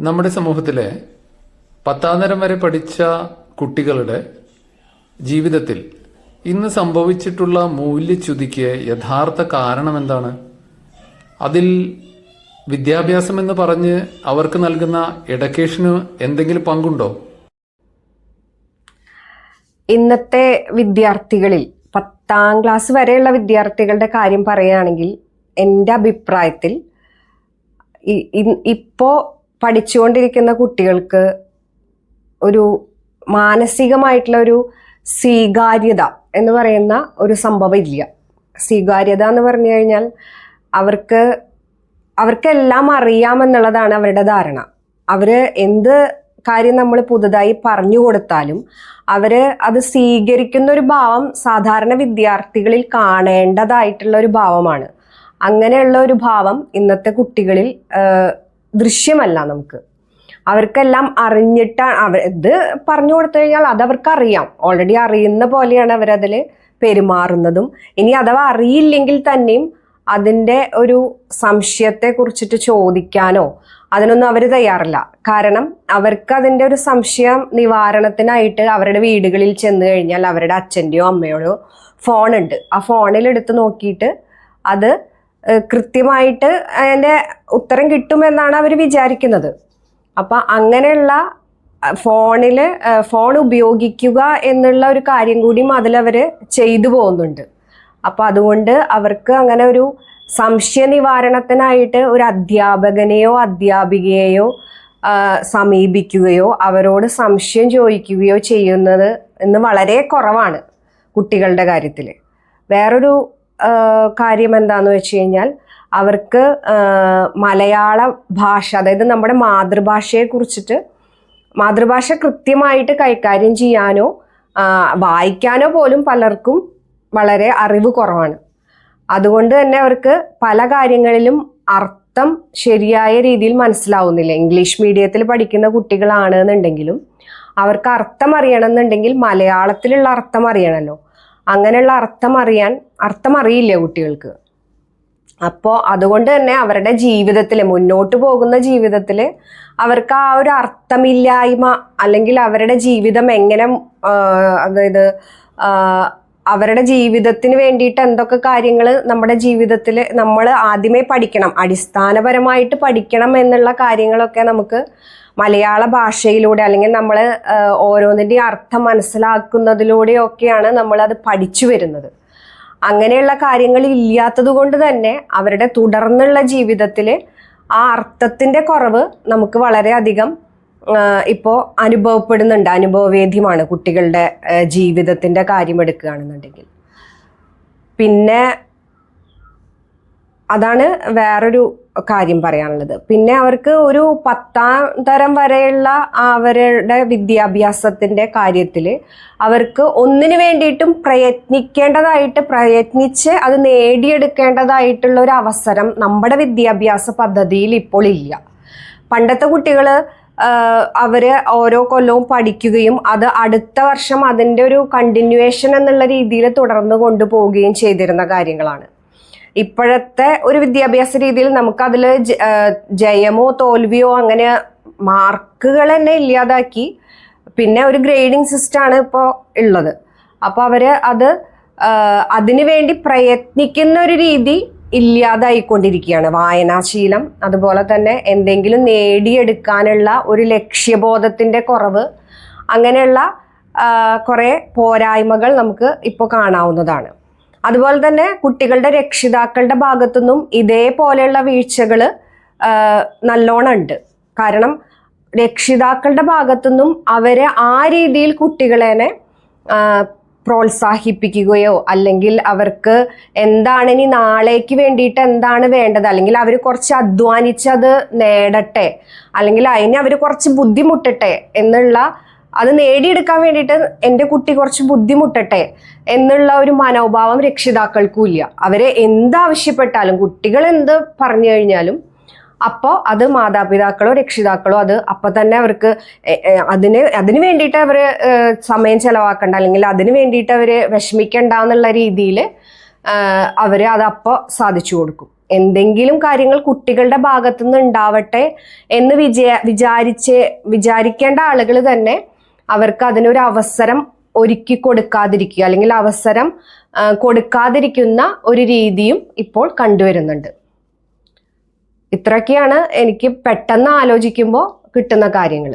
നമ്മുടെ സമൂഹത്തിലെ പത്താം തരം വരെ പഠിച്ച കുട്ടികളുടെ ജീവിതത്തിൽ ഇന്ന് സംഭവിച്ചിട്ടുള്ള മൂല്യച്യുതിക്ക് യഥാർത്ഥ കാരണം എന്താണ്? അതിൽ വിദ്യാഭ്യാസം എന്ന് പറഞ്ഞ് അവർക്ക് നൽകുന്ന എഡക്കേഷന് എന്തെങ്കിലും പങ്കുണ്ടോ? ഇന്നത്തെ വിദ്യാർത്ഥികളിൽ പത്താം ക്ലാസ് വരെയുള്ള വിദ്യാർത്ഥികളുടെ കാര്യം പറയുകയാണെങ്കിൽ എന്റെ അഭിപ്രായത്തിൽ ഇ- ഇ- ഇപ്പോ പഠിച്ചുകൊണ്ടിരിക്കുന്ന കുട്ടികൾക്ക് ഒരു മാനസികമായിട്ടുള്ള ഒരു സ്വീകാര്യത എന്ന് പറയുന്ന ഒരു സംഭവം ഇല്ല. സ്വീകാര്യത എന്ന് പറഞ്ഞു കഴിഞ്ഞാൽ അവർക്ക് അവർക്കെല്ലാം അറിയാമെന്നുള്ളതാണ് അവരുടെ ധാരണ. അവർ എന്ത് കാര്യം നമ്മൾ പുതുതായി പറഞ്ഞു കൊടുത്താലും അവർ അത് സ്വീകരിക്കുന്ന ഒരു ഭാവം സാധാരണ വിദ്യാർത്ഥികളിൽ കാണേണ്ടതായിട്ടുള്ള ഒരു ഭാവമാണ്. അങ്ങനെയുള്ള ഒരു ഭാവം ഇന്നത്തെ കുട്ടികളിൽ ദൃശ്യമല്ല നമുക്ക്. അവർക്കെല്ലാം അറിഞ്ഞിട്ടാണ് അവർ ഇത് പറഞ്ഞു കൊടുത്തു കഴിഞ്ഞാൽ അതവർക്ക് അറിയാം ഓൾറെഡി അറിയുന്ന പോലെയാണ് അവരതിൽ പെരുമാറുന്നതും. ഇനി അഥവാ അറിയില്ലെങ്കിൽ തന്നെയും അതിന്റെ ഒരു സംശയത്തെ കുറിച്ചിട്ട് ചോദിക്കാനോ അതിനൊന്നും അവർ തയ്യാറില്ല. കാരണം അവർക്ക് അതിന്റെ ഒരു സംശയം നിവാരണത്തിനായിട്ട് അവരുടെ വീടുകളിൽ ചെന്ന് കഴിഞ്ഞാൽ അവരുടെ അച്ഛന്റെയോ അമ്മയോടോ ഫോണുണ്ട്. ആ ഫോണിൽ എടുത്ത് നോക്കിയിട്ട് അത് കൃത്യമായിട്ട് അതിന്റെ ഉത്തരം കിട്ടുമെന്നാണ് അവർ വിചാരിക്കുന്നത്. അപ്പം അങ്ങനെയുള്ള ഫോണിൽ ഫോൺ ഉപയോഗിക്കുക എന്നുള്ള ഒരു കാര്യം കൂടിയും അതിലവർ ചെയ്തു പോകുന്നുണ്ട്. അപ്പം അതുകൊണ്ട് അവർക്ക് അങ്ങനെ ഒരു സംശയ നിവാരണത്തിനായിട്ട് ഒരു അധ്യാപകനെയോ അധ്യാപികയെയോ സമീപിക്കുകയോ അവരോട് സംശയം ചോദിക്കുകയോ ചെയ്യുന്നത് ഇന്ന് വളരെ കുറവാണ് കുട്ടികളുടെ കാര്യത്തിൽ വേറൊരു കാര്യം എന്താന്ന് വെച്ച് കഴിഞ്ഞാൽ അവർക്ക് മലയാള ഭാഷ അതായത് നമ്മുടെ മാതൃഭാഷയെ കുറിച്ചിട്ട് മാതൃഭാഷ കൃത്യമായിട്ട് കൈകാര്യം ചെയ്യാനോ വായിക്കാനോ പോലും പലർക്കും വളരെ അറിവ് കുറവാണ്. അതുകൊണ്ട് തന്നെ അവർക്ക് പല കാര്യങ്ങളിലും അർത്ഥം ശരിയായ രീതിയിൽ മനസ്സിലാവുന്നില്ല. ഇംഗ്ലീഷ് മീഡിയത്തിൽ പഠിക്കുന്ന കുട്ടികളാണ് എന്നുണ്ടെങ്കിലും അവർക്ക് അർത്ഥം അറിയണമെന്നുണ്ടെങ്കിൽ മലയാളത്തിലുള്ള അർത്ഥം അറിയണമല്ലോ. അങ്ങനെയുള്ള അർത്ഥം അറിയാൻ അർത്ഥം അറിയില്ല കുട്ടികൾക്ക്? അപ്പോൾ അതുകൊണ്ട് തന്നെ അവരുടെ ജീവിതത്തിൽ മുന്നോട്ട് പോകുന്ന ജീവിതത്തിൽ അവർക്ക് ആ ഒരു അർത്ഥമില്ലായ്മ അല്ലെങ്കിൽ അവരുടെ ജീവിതം എങ്ങനെ അതായത് അവരുടെ ജീവിതത്തിന് വേണ്ടിയിട്ട് എന്തൊക്കെ കാര്യങ്ങൾ നമ്മുടെ ജീവിതത്തിൽ നമ്മൾ ആദ്യമേ പഠിക്കണം അടിസ്ഥാനപരമായിട്ട് പഠിക്കണം എന്നുള്ള കാര്യങ്ങളൊക്കെ നമുക്ക് മലയാള ഭാഷയിലൂടെ അല്ലെങ്കിൽ നമ്മൾ ഓരോന്നിന്റെ അർത്ഥം മനസ്സിലാക്കുന്നതിലൂടെയൊക്കെയാണ് നമ്മളത് പഠിച്ചു വരുന്നത്. അങ്ങനെയുള്ള കാര്യങ്ങൾ ഇല്ലാത്തത് കൊണ്ട് തന്നെ അവരുടെ തുടർന്നുള്ള ജീവിതത്തിൽ ആ അർത്ഥത്തിന്റെ കുറവ് നമുക്ക് വളരെയധികം ഇപ്പോൾ അനുഭവപ്പെടുന്നുണ്ട്. അനുഭവവേദ്യമാണ് കുട്ടികളുടെ ജീവിതത്തിന്റെ കാര്യം എടുക്കുകയാണെന്നുണ്ടെങ്കിൽ പിന്നെ അതാണ് വേറൊരു കാര്യം പറയാനുള്ളത്. പിന്നെ അവർക്ക് ഒരു പത്താം തരം വരെയുള്ള അവരുടെ വിദ്യാഭ്യാസത്തിന്റെ കാര്യത്തിൽ അവർക്ക് ഒന്നിനു വേണ്ടിയിട്ടും പ്രയത്നിക്കേണ്ടതായിട്ട് പ്രയത്നിച്ച് അത് നേടിയെടുക്കേണ്ടതായിട്ടുള്ള ഒരു അവസരം നമ്മുടെ വിദ്യാഭ്യാസ പദ്ധതിയിൽ ഇപ്പോൾ ഇല്ല. പണ്ടത്തെ കുട്ടികൾ അവർ ഓരോ കൊല്ലവും പഠിക്കുകയും അത് അടുത്ത വർഷം അതിന്റെ ഒരു കണ്ടിന്യൂവേഷൻ എന്നുള്ള രീതിയിൽ തുടർന്ന് കൊണ്ടുപോവുകയും ചെയ്തിരുന്ന കാര്യങ്ങളാണ്. ഇപ്പോഴത്തെ ഒരു വിദ്യാഭ്യാസ രീതിയിൽ നമുക്കതിൽ ജയമോ തോൽവിയോ അങ്ങനെ മാർക്കുകൾ തന്നെ ഇല്ലാതാക്കി പിന്നെ ഒരു ഗ്രേഡിംഗ് സിസ്റ്റമാണ് ഇപ്പോൾ ഉള്ളത്. അപ്പോൾ അവർ അത് അതിനു വേണ്ടി പ്രയത്നിക്കുന്ന ഒരു രീതി ഇല്ലാതായിക്കൊണ്ടിരിക്കുകയാണ്. വായനാശീലം അതുപോലെ തന്നെ എന്തെങ്കിലും നേടിയെടുക്കാനുള്ള ഒരു ലക്ഷ്യബോധത്തിന്റെ കുറവ് അങ്ങനെയുള്ള കുറേ പോരായ്മകൾ നമുക്ക് ഇപ്പോൾ കാണാവുന്നതാണ്. അതുപോലെ തന്നെ കുട്ടികളുടെ രക്ഷിതാക്കളുടെ ഭാഗത്തുനിന്നും ഇതേപോലെയുള്ള വീഴ്ചകൾ നല്ലോണം ഉണ്ട്. കാരണം രക്ഷിതാക്കളുടെ ഭാഗത്തുനിന്നും അവരെ ആ രീതിയിൽ കുട്ടികളെ പ്രോത്സാഹിപ്പിക്കുകയോ അല്ലെങ്കിൽ അവർക്ക് എന്താണ് ഇനി നാളേക്ക് വേണ്ടിയിട്ട് എന്താണ് വേണ്ടത്? അല്ലെങ്കിൽ അവർ കുറച്ച് അധ്വാനിച്ചത് നേടട്ടെ. അല്ലെങ്കിൽ അതിന് അവർ കുറച്ച് ബുദ്ധിമുട്ടട്ടെ എന്നുള്ള അത് നേടിയെടുക്കാൻ വേണ്ടിയിട്ട് എന്റെ കുട്ടി കുറച്ച് ബുദ്ധിമുട്ടട്ടെ എന്നുള്ള ഒരു മനോഭാവം രക്ഷിതാക്കൾക്കും ഇല്ല അവരെ എന്താവശ്യപ്പെട്ടാലും കുട്ടികൾ എന്ത് പറഞ്ഞു കഴിഞ്ഞാലും അപ്പോൾ അത് മാതാപിതാക്കളോ രക്ഷിതാക്കളോ അത് അപ്പോൾ തന്നെ അവർക്ക് അതിന് അതിന് വേണ്ടിയിട്ട് അവർ സമയം ചെലവാക്കണ്ട അല്ലെങ്കിൽ അതിന് വേണ്ടിയിട്ട് അവർ വിഷമിക്കണ്ട എന്നുള്ള രീതിയിൽ അവർ അത് അപ്പോൾ സാധിച്ചു കൊടുക്കും. എന്തെങ്കിലും കാര്യങ്ങൾ കുട്ടികളുടെ ഭാഗത്തുനിന്ന് ഉണ്ടാവട്ടെ എന്ന് വിജയ വിചാരിച്ച് വിചാരിക്കേണ്ട ആളുകൾ തന്നെ അവർക്ക് അതിനൊരു അവസരം ഒരുക്കി കൊടുക്കാതിരിക്കുക അല്ലെങ്കിൽ അവസരം കൊടുക്കാതിരിക്കുന്ന ഒരു രീതിയും ഇപ്പോൾ കണ്ടുവരുന്നുണ്ട്. ഇത്രയൊക്കെയാണ് എനിക്ക് പെട്ടെന്ന് ആലോചിക്കുമ്പോൾ കിട്ടുന്ന കാര്യങ്ങൾ